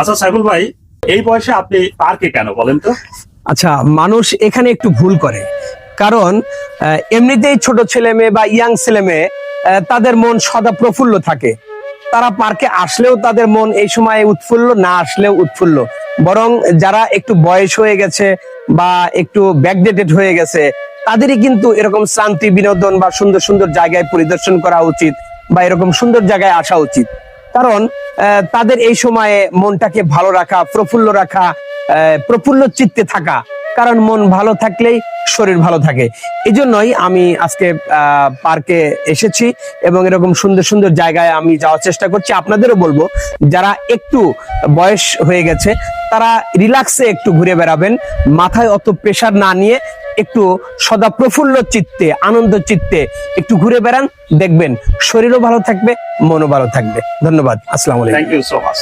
আচ্ছা সাইফুল ভাই, এই বয়সে আপনি পার্কে কেন বলেন তো? আচ্ছা মানুষ এখানে একটু ভুল করে। কারণ এমনিতেই ছোট ছেলে মেয়ে বা ইয়াং ছেলে মেয়ে তাদের মন সদা প্রফুল্ল থাকে। তারা পার্কে আসলেও তাদের মন এই সময় উৎফুল্ল, না আসলেও উৎফুল্ল। বরং যারা একটু বয়স হয়ে গেছে বা একটু ব্যাকডেটেড হয়ে গেছে, তাদেরই কিন্তু এরকম শান্তি, বিনোদন বা সুন্দর সুন্দর জায়গায় পরিদর্শন করা উচিত বা এরকম সুন্দর জায়গায় আসা উচিত। কারণ তাদের এই সময়ে মনটাকে ভালো রাখা, প্রফুল্ল রাখা প্রফুল্ল চিত্তে থাকা, কারণ মন ভালো থাকলেই শরীর ভালো থাকে। এই জন্যই আমি আজকে পার্কে এসেছি এবং এরকম সুন্দর সুন্দর জায়গায় আমি যাওয়ার চেষ্টা করছি। আপনাদেরও বলব, যারা একটু বয়স হয়ে গেছে, তারা রিল্যাক্সে একটু ঘুরে বেড়াবেন। মাথায় অত প্রেশার না নিয়ে একটু সদা প্রফুল্ল চিত্তে, আনন্দ চিত্তে একটু ঘুরে বেড়ান, দেখবেন শরীরও ভালো থাকবে, মনও ভালো থাকবে। ধন্যবাদ, আসসালাম থ্যাংক ইউ সো মাচ